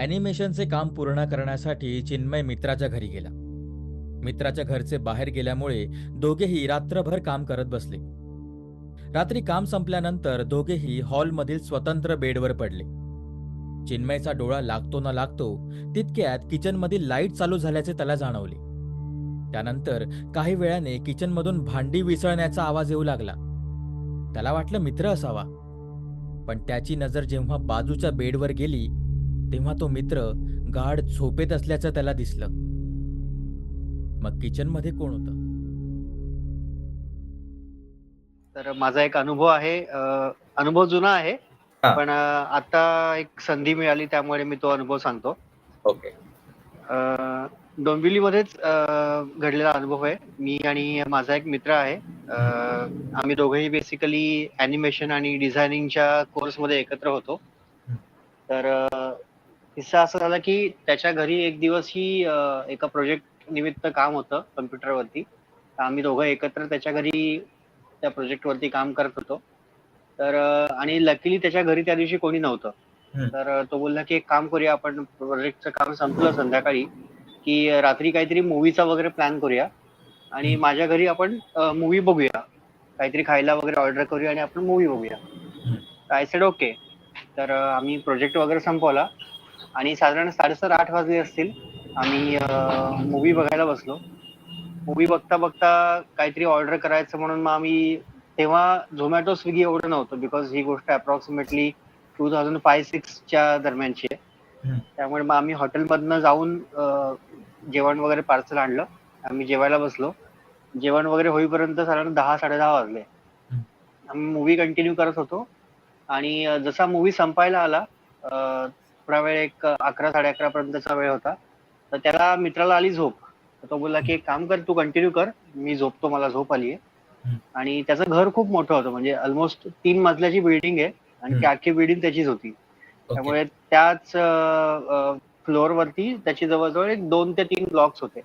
ॲनिमेशनचे काम पूर्ण करण्यासाठी चिन्मय मित्राच्या घरी गेला. मित्राच्या घरचे बाहेर गेल्यामुळे दोघेही रात्रभर काम करत बसले. रात्री काम संपल्यानंतर दोघेही हॉलमधील स्वतंत्र बेडवर पडले. चिन्मयचा डोळा लागतो ना लागतो तितक्यात किचनमधील लाइट चालू झाल्याचे त्याला जाणवले. त्यानंतर काही वेळाने किचनमधून भांडी विसळण्याचा आवाज येऊ लागला. त्याला वाटलं मित्र असावा. पण त्याची नजर जेव्हा बाजूच्या बेडवर गेली तेव्हा तो मित्र गाढ झोपेत असल्याचं त्याला दिसलं. मग किचनमध्ये कोण होतं? तर माझा एक अनुभव आहे. अनुभव जुना आहे हा. पण आता एक संधी मिळाली त्यामुळे मी तो अनुभव सांगतो. ओके. अ, डोंबिवलीमध्येच अ, घडलेला अनुभव आहे. मी आणि माझा एक मित्र आहे. अ, आम्ही दोघेही बेसिकली अॅनिमेशन आणि डिझायनिंगच्या कोर्समध्ये एकत्र होतो. तर अ, किस्सा असा झाला की त्याच्या घरी एक दिवस ही अ, एका प्रोजेक्ट निमित्त काम होतं कम्प्युटरवरती तर आम्ही दोघं एकत्र त्याच्या घरी त्या प्रोजेक्ट वरती काम करत होतो. तर अ, आणि लकीली त्याच्या घरी त्या दिवशी कोणी नव्हतं. तर अ, तो बोलला की एक काम करूया आपण प्रोजेक्टचं काम संपलं संध्याकाळी की अ, रात्री काहीतरी मूवीचा वगैरे प्लॅन करूया. आणि. माझ्या घरी आपण मूवी बघूया. काहीतरी खायला वगैरे ऑर्डर करूया आणि आपण मूवी बघूया. तर आय सेड ओके तर अ, आम्ही प्रोजेक्ट वगैरे संपवला. आणि साधारण साडेसात आठ वाजले असतील आम्ही मूवी बघायला बसलो. मूवी बघता बघता काहीतरी ऑर्डर करायचं म्हणून मग आम्ही तेव्हा झोमॅटो स्विगी एवढं नव्हतं बिकॉज ही गोष्ट अप्रॉक्सिमेटली टू थाउजंड फाय सिक्सच्या दरम्यानची आहे. त्यामुळे मग आम्ही हॉटेलमधनं जाऊन जेवण वगैरे पार्सल आणलं. आम्ही जेवायला बसलो. जेवण वगैरे होईपर्यंत साधारण दहा साडेदहा वाजले. हम्म. आम्ही मूवी कंटिन्यू करत होतो. आणि जसा मूवी संपायला आला थोडा वेळ एक अकरा साडे अकरा पर्यंतचा वेळ होता. तर त्याला मित्राला आली झोप. तर तो बोलला की एक काम कर तू कंटिन्यू कर. मी झोपतो मला झोप आली हम्म. आणि त्याचं घर खूप मोठं होतं. म्हणजे ऑलमोस्ट तीन मजल्याची बिल्डिंग आहे आणि. अख्खी बिल्डिंग त्याचीच होती. त्यामुळे त्याच फ्लोअर वरती त्याची जवळजवळ एक दोन ते तीन ब्लॉक्स होते.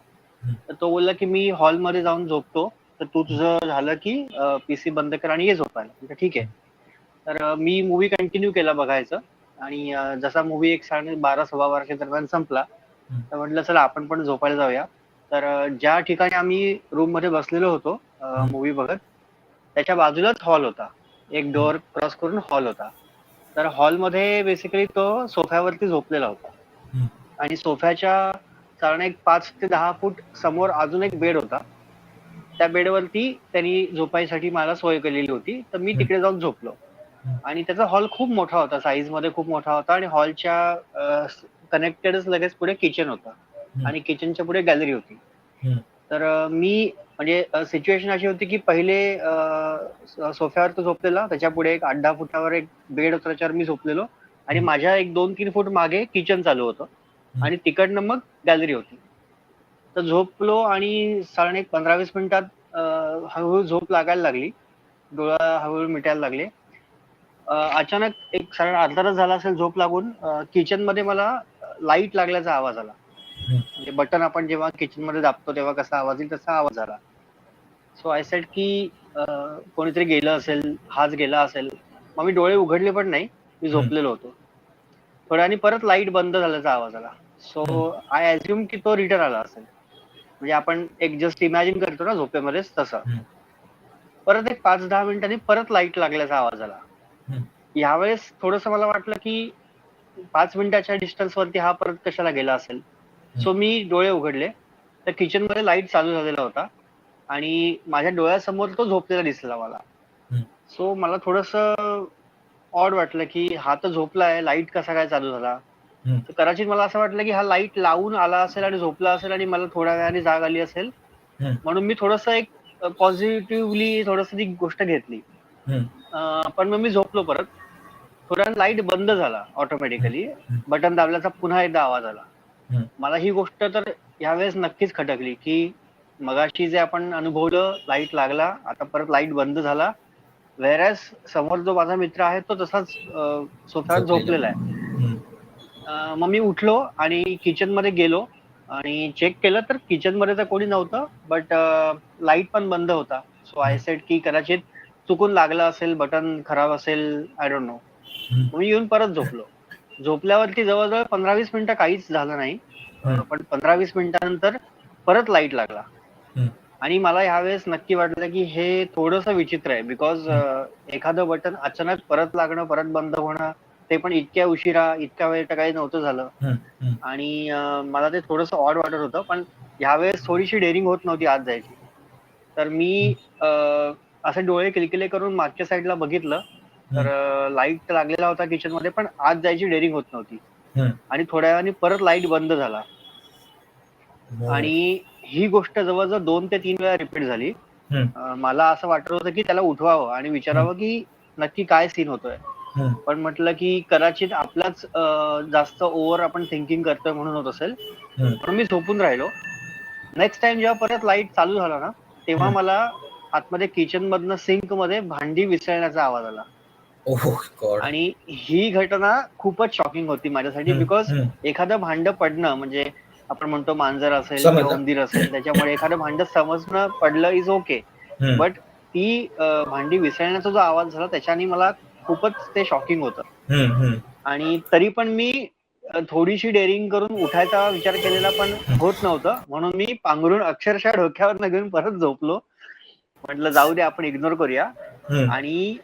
तर तो बोलला की मी हॉलमध्ये जाऊन झोपतो. तर तू तुझं झालं की पीसी बंद कर आणि ये झोपायला. ठीक आहे. तर मी मूवी कंटिन्यू केला बघायचं. आणि जसा मूवी एक साडे बारा सव्वा बाराच्या दरम्यान संपला. तर म्हटलं चला आपण पण झोपायला जाऊया तर ज्या ठिकाणी आम्ही रूममध्ये बसलेलो होतो. मूवी बघत त्याच्या बाजूलाच हॉल होता एक डोअर क्रॉस करून हॉल होता तर हॉलमध्ये बेसिकली तो सोफ्यावरती झोपलेला होता. आणि सोफ्याच्या साधारण एक पाच ते दहा फूट समोर अजून एक बेड होता त्या बेडवरती त्यांनी झोपायसाठी मला सोय केलेली होती तर मी. तिकडे जाऊन झोपलो. आणि त्याचा हॉल खूप मोठा होता साईजमध्ये खूप मोठा होता आणि हॉलच्या कनेक्टेडच लगेच पुढे किचन होतं. आणि किचनच्या पुढे गॅलरी होती. तर मी म्हणजे सिच्युएशन अशी होती की पहिले सोफ्यावर तो झोपलेला त्याच्या पुढे एक आठ दहा फुटावर एक बेड होता त्याच्यावर मी झोपलेलो. आणि. माझ्या एक दोन तीन फूट मागे किचन चालू होतं. आणि तिकडनं मग गॅलरी होती. तर झोपलो आणि साधारण एक पंधरा वीस मिनिटात हळूहळू झोप लागायला लागली. डोळा हळूहळू मिटायला लागले. अचानक एक साधारण अर्धा तास झाला असेल झोप लागून किचनमध्ये मला लाइट लागल्याचा आवाज आला. म्हणजे बटन आपण जेव्हा किचनमध्ये दाबतो तेव्हा कसा आवाज येईल तसा आवाज आला. सो आय सेड की कोणीतरी गेलं असेल हाच गेला असेल मग मी डोळे उघडले पण नाही मी झोपलेलो होतो. थोड्याने परत लाइट बंद झाल्याचा आवाज आला. सो आय अज्युम की तो रिटर्न आला असेल. म्हणजे आपण एक जस्ट इमॅजिन करतो ना झोपेमध्येच तसं. परत एक पाच दहा मिनिटांनी परत लाइट लागल्याचा आवाज आला. यावेळेस थोडस मला वाटलं की पाच मिनिटाच्या डिस्टन्स वरती हा परत कशाला गेला असेल? सो मी डोळे उघडले. तर किचनमध्ये लाइट चालू झालेला होता. आणि माझ्या डोळ्यासमोर तो झोपलेला दिसला मला. सो मला थोडस ऑड वाटलं की हा तर झोपलाय लाइट कसा काय चालू झाला. तर कदाचित मला असं वाटलं की हा लाइट लावून आला असेल आणि झोपला असेल आणि मला थोड्या वेळाने जाग आली असेल. म्हणून मी थोडस एक पॉझिटिव्हली थोडस ती गोष्ट घेतली. पण मग मी झोपलो परत. थोड्या लाइट बंद झाला ऑटोमॅटिकली बटन दाबल्याचा पुन्हा एकदा आवाज आला. मला ही गोष्ट तर यावेळेस नक्कीच खटकली की मगाशी जे आपण अनुभवलं लाइट लागला आता परत लाइट बंद झाला. वेरॅस समोर जो माझा मित्र आहे तो तसाच स्वतः झोपलेला. आहे. मग मी उठलो आणि किचनमध्ये गेलो आणि चेक केलं तर किचनमध्ये तर कोणी नव्हतं बट लाइट पण बंद होता. सो आय सेट की कदाचित चुकून लागलं असेल बटन खराब असेल आय डोंट नो. मी येऊन परत झोपलो. झोपल्यावरती जवळजवळ पंधरा वीस मिनिटं काहीच झालं नाही. पण पंधरा वीस मिनिटानंतर परत लाइट लागला. आणि मला ह्यावेळेस नक्की वाटलं की हे थोडंसं विचित्र आहे बिकॉज एखादं बटन अचानक परत लागणं परत बंद होणं ते पण इतक्या उशिरा इतक्या वेळ तर काही नव्हतं झालं. आणि मला ते थोडंसं ऑड वाटत होतं पण ह्यावेळेस थोडीशी डेअरिंग होत नव्हती आज जायची. तर मी असे डोळे किलकिले करून मागच्या साईडला बघितलं तर लाइट लागलेला होता किचनमध्ये पण आज जायची डेअरिंग होत नव्हती. आणि थोड्या वेळाने परत लाइट बंद झाला. आणि ही गोष्ट जवळजवळ दोन ते तीन वेळा रिपीट झाली मला असं वाटत होतं की त्याला उठवावं आणि विचारावं की नक्की काय सीन होतोय. पण म्हटलं की कदाचित आपलाच जास्त ओव्हर आपण थिंकिंग करतोय म्हणून होत असेल. म्हणून मी झोपून राहिलो नेक्स्ट टाइम जेव्हा परत लाइट चालू झाला ना तेव्हा. मला आतमध्ये किचन मधनं सिंकमध्ये भांडी विसळण्याचा आवाज आला गॉड आणि ही घटना खूपच शॉकिंग होती माझ्यासाठी. बिकॉज. एखादं भांड पडणं म्हणजे आपण म्हणतो मांजर असेल उंदीर असेल त्याच्यामुळे एखादं भांड समजणं पडलं इज ओके. बट ती भांडी विसळण्याचा जो आवाज झाला त्याच्याने मला खूपच ते शॉकिंग होतं. आणि तरी पण मी थोडीशी डेअरिंग करून उठायचा विचार केलेला पण होत नव्हतं म्हणून मी पांघरून अक्षरशः डोक्यावर घेऊन परत झोपलो म्हटलं जाऊ दे आपण इग्नोर करूया. आणि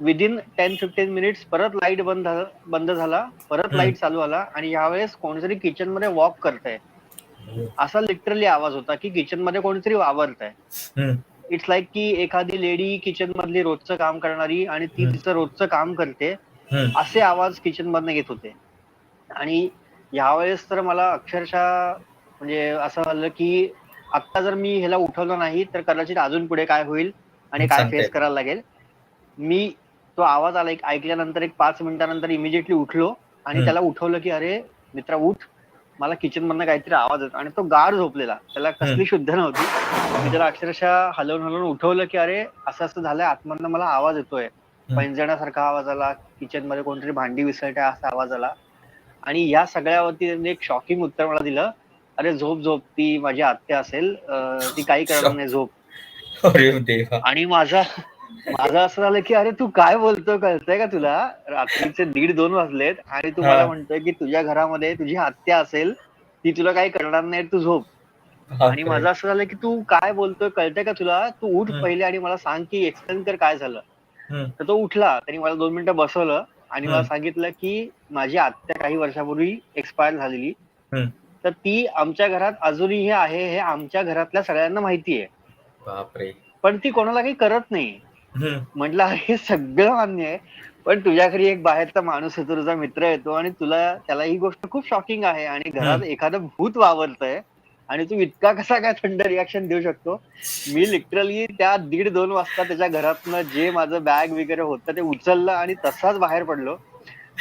विदिन टेन फिफ्टीन मिनिट्स परत लाइट बंद बंद झाला परत. लाइट चालू आला आणि यावेळेस कोणीतरी किचनमध्ये वॉक करतंय हो. असा लिटरली आवाज होता की किचनमध्ये कोणीतरी वावरतंय हम्म. इट्स लाईक की एखादी लेडी किचन मधली रोजचं काम करणारी आणि ती. तिचं रोजचं काम करते. असे आवाज किचन मधनं येत होते आणि यावेळेस तर मला अक्षरशः म्हणजे असं झालं की आता जर मी ह्याला उठवलं नाही तर कदाचित अजून पुढे काय होईल आणि काय फेस. करायला लागेल. मी तो आवाज आला एक ऐकल्यानंतर एक पाच मिनिटानंतर इमिजिएटली उठलो आणि. त्याला उठवलं की अरे मित्रा उठ. मला किचन मधनं काहीतरी आवाज येतो. आणि तो गाढ झोपलेला. त्याला कसली शुद्ध नव्हती. मी त्याला अक्षरशः हलवून हलवून उठवलं की अरे असं असं झालंय. आतमधनं मला आवाज येतोय. पैंजण्यासारखा आवाज आला. किचनमध्ये कोणतरी भांडी विसळते असा आवाज आला. आणि या सगळ्यावरती त्यांनी एक शॉकिंग उत्तर मला दिलं. अरे झोप झोप ती माझी आत्या असेल ती काही करणार नाही झोप आणि माझा माझं असं झालं की अरे तू काय बोलतो कळतंय का तुला रात्रीचे दीड दोन वाजलेत आणि तू मला. म्हणतोय की तुझ्या घरामध्ये तुझी आत्या असेल ती तुला काही करणार नाही तू झोप आणि. माझं असं झालं की तू काय बोलतोय कळतंय का तुला तू उठ. पहिले आणि मला सांग की एक्सप्लेन कर काय झालं. तर तो उठला त्यांनी मला दोन मिनिटं बसवलं आणि मला. सांगितलं की माझी आत्या काही वर्षापूर्वी एक्सपायर झालेली. तर ती आमच्या घरात अजूनही आहे हे आमच्या घरातल्या सगळ्यांना माहिती आहे पण ती कोणाला काही करत नाही. म्हटलं हे सगळं मान्य आहे पण तुझ्या घरी एक बाहेरचा माणूस येतो तुझा मित्र येतो आणि तुला त्याला ही गोष्ट खूप शॉकिंग आहे आणि घरात. एखादं भूत वावरतंय आणि तू इतका कसा काय थंड रिॲक्शन देऊ शकतो मी लिटरली त्या दीड दोन वाजता त्याच्या घरातनं जे माझं बॅग वगैरे होतं ते उचललं आणि तसाच बाहेर पडलो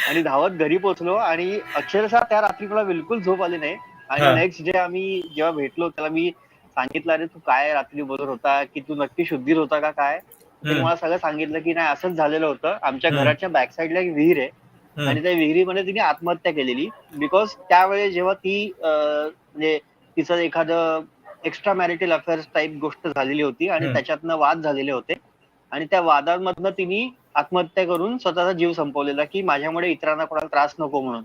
आणि धावत घरी पोहोचलो आणि अक्षरशः त्या रात्री मला बिलकुल झोप आली नाही. आणि नेक्स्ट डे आम्ही जेव्हा भेटलो त्याला मी सांगितलं अरे तू काय रात्री बोलत होता की तू नक्की शुद्धीर होता का काय. मला सगळं सांगितलं की नाही असंच झालेलं होतं आमच्या. घराच्या बॅक साईडला एक विहीर आहे. आणि त्या विहिरीमध्ये तिने आत्महत्या केलेली बिकॉज त्यावेळेस जेव्हा ती म्हणजे तिचं एखादं एक्स्ट्रा मॅरिटल अफेअर्स टाईप गोष्ट झालेली होती आणि. त्याच्यातनं वाद झालेले होते आणि त्या वादांमधनं तिने आत्महत्या करून स्वतःचा जीव संपवलेला की माझ्यामुळे इतरांना कोणाला त्रास नको म्हणून.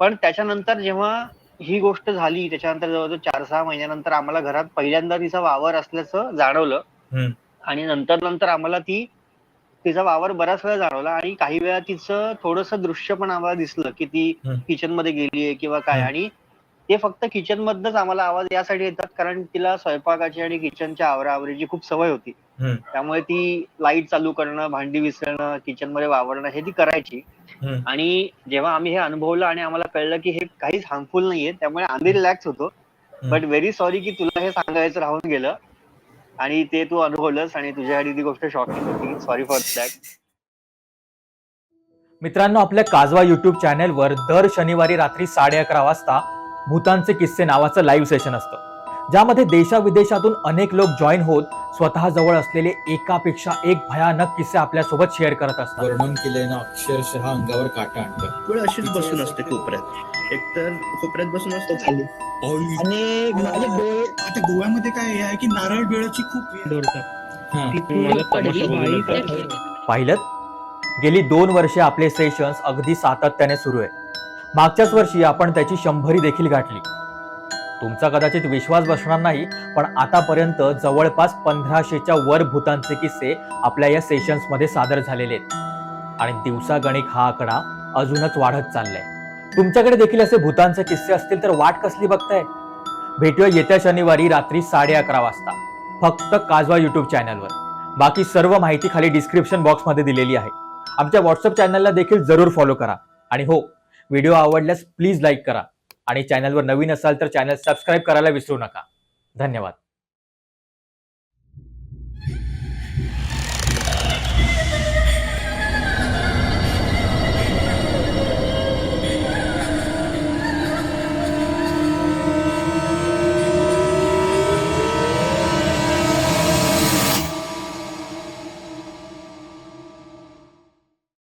पण त्याच्यानंतर जेव्हा ही गोष्ट झाली त्याच्यानंतर जवळजवळ चार सहा महिन्यानंतर आम्हाला घरात पहिल्यांदा तिचा वावर असल्याचं जाणवलं. आणि नंतर नंतर आम्हाला ती तिचा वावर बऱ्याच वेळा जाणवला आणि काही वेळा तिचं थोडस दृश्य पण आम्हाला दिसलं की ती. किचनमध्ये गेलीये किंवा काय. आणि ते फक्त किचन मधनच आम्हाला आवाज यासाठी येतात कारण तिला स्वयंपाकाची आणि किचनच्या आवराआवरीची खूप सवय होती. त्यामुळे ती लाइट चालू करणं भांडी विसरणं किचनमध्ये वावरणं हे ती करायची. आणि जेव्हा आम्ही हे अनुभवलं आणि आम्हाला कळलं की हे काहीच हार्मफुल नाहीये त्यामुळे आम्ही रिलॅक्स होतो. बट व्हेरी सॉरी की तुला हे सांगायचं राहून गेलं आणि ते तू अनुभवलंस आणि तुझ्यासाठी ती गोष्ट शॉकिंग होती सॉरी फॉर दॅट मित्रांनो आपल्या काजवा युट्यूब चॅनेलवर दर शनिवारी रात्री साडे अकरा वाजता भूतांचे किस्से नावाचं लाईव्ह सेशन असतं. ज्यामध्ये देशाविदेशातून अनेक लोक जॉईन होत स्वतः जवळ असलेले एकापेक्षा एक भयानक किस्से आपल्यासोबत शेअर करत असतात. वर्णन केलंय ना अक्षरशः अंगावर काटा आणतं वेळ अशीच बसून असते कोपऱ्यात. एकतर कोपऱ्यात बसून असतो खाली. आणि माझे डोळे आता गोव्यामध्ये काय हे आहे? की नारळ बेळची खूप बाई पाहिलं? गेली दोन वर्षे आपले सेशन्स अगदी सातत्याने सुरू आहे. मागच्याच वर्षी आपण त्याची शंभरी देखील गाठली. तुमचा कदाचित विश्वास बसणार नाही पण आतापर्यंत जवळपास पंधराशेच्या वर भूतांचे किस्से आपल्या या सेशन्समध्ये सादर झालेले आहेत. आणि दिवसागणिक हा आकडा अजूनच वाढत चाललाय. तुमच्याकडे देखील असे भूतांचे किस्से असतील तर वाट कसली बघताय? भेटूया येत्या शनिवारी रात्री साडे अकरा वाजता फक्त काजवा युट्यूब चॅनलवर बाकी सर्व माहिती खाली डिस्क्रिप्शन बॉक्समध्ये दिलेली आहे. आमच्या व्हॉट्सअप चॅनलला देखील जरूर फॉलो करा. आणि हो व्हिडिओ आवडल्यास प्लीज लाईक करा. आणि चॅनलवर नवीन असाल तर चॅनल सबस्क्राईब करायला विसरू नका. धन्यवाद.